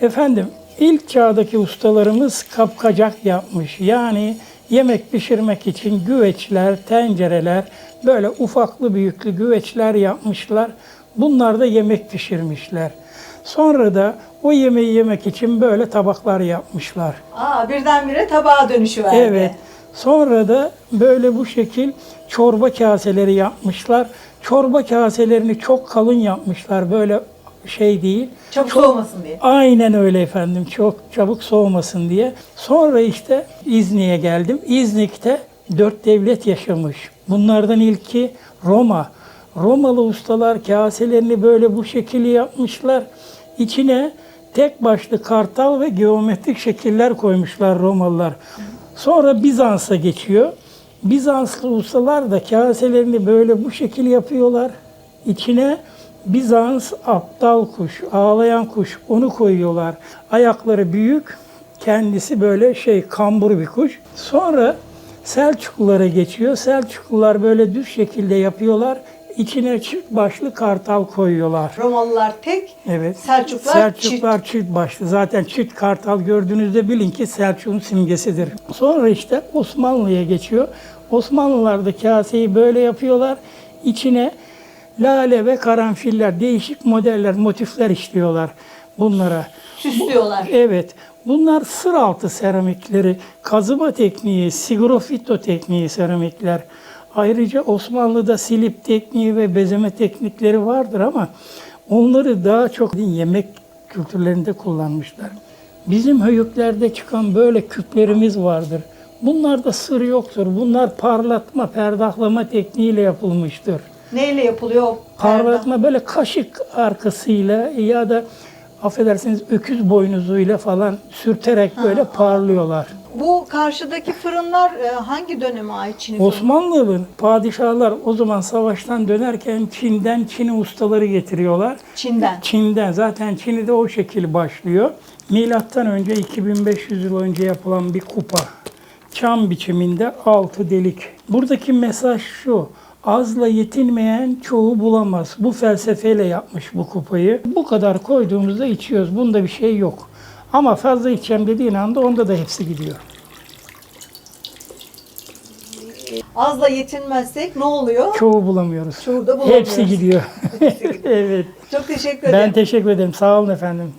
Efendim ilk çağdaki ustalarımız kapkacak yapmış. Yani yemek pişirmek için güveçler, tencereler, böyle ufaklı büyüklü güveçler yapmışlar. Bunlar da yemek pişirmişler. Sonra da o yemeği yemek için böyle tabaklar yapmışlar. Aa, birdenbire tabağa dönüşüverdi. Evet. Sonra da böyle bu şekil çorba kaseleri yapmışlar. Çorba kaselerini çok kalın yapmışlar. Böyle şey değil. Çabuk soğumasın diye. Aynen öyle efendim. Çok çabuk soğumasın diye. Sonra işte İznik'e geldim. İznik'te dört devlet yaşamış. Bunlardan ilki Roma. Romalı ustalar kaselerini böyle bu şekilde yapmışlar. İçine tek başlı kartal ve geometrik şekiller koymuşlar Romalılar. Sonra Bizans'a geçiyor. Bizanslı ustalar da kaselerini böyle bu şekil yapıyorlar. İçine Bizans aptal kuş, ağlayan kuş onu koyuyorlar. Ayakları büyük, kendisi böyle şey kambur bir kuş. Sonra Selçuklulara geçiyor. Selçuklular böyle düz şekilde yapıyorlar. İçine çift başlı kartal koyuyorlar. Romalılar tek, Evet. Selçuklar, Selçuklar çift. başlı. Zaten çift kartal gördüğünüzde bilin ki Selçuk'un simgesidir. Sonra işte Osmanlı'ya geçiyor. Osmanlılar da kaseyi böyle yapıyorlar. İçine lale ve karanfiller, değişik modeller, motifler işliyorlar bunlara. süslüyorlar. Evet. Bunlar sır altı seramikleri, kazıma tekniği, sigrofito tekniği seramikler. Ayrıca Osmanlı'da silip tekniği ve bezeme teknikleri vardır ama onları daha çok yemek kültürlerinde kullanmışlar. Bizim höyüklerde çıkan böyle küplerimiz vardır. Bunlarda sır yoktur. Bunlar parlatma, perdahlama tekniğiyle yapılmıştır. Neyle yapılıyor? o Parlatma böyle kaşık arkasıyla ya da affedersiniz öküz boynuzuyla falan sürterek böyle parlıyorlar. Bu karşıdaki fırınlar e, hangi döneme ait Çin? Osmanlı'nın padişahlar o zaman savaştan dönerken Çin'den Çin'i ustaları getiriyorlar. Çin'den. Çin'den zaten Çin'i de o şekil başlıyor. Milattan önce 2500 yıl önce yapılan bir kupa. Çam biçiminde altı delik. Buradaki mesaj şu. Azla yetinmeyen çoğu bulamaz. Bu felsefeyle yapmış bu kupayı. Bu kadar koyduğumuzda içiyoruz. Bunda bir şey yok. Ama fazla içeceğim dediğin anda onda da hepsi gidiyor. Azla yetinmezsek ne oluyor? Çoğu bulamıyoruz. Çoğu da bulamıyoruz. Hepsi gidiyor. Hepsi gidiyor. evet. Çok teşekkür ederim. Ben teşekkür ederim. Sağ olun efendim.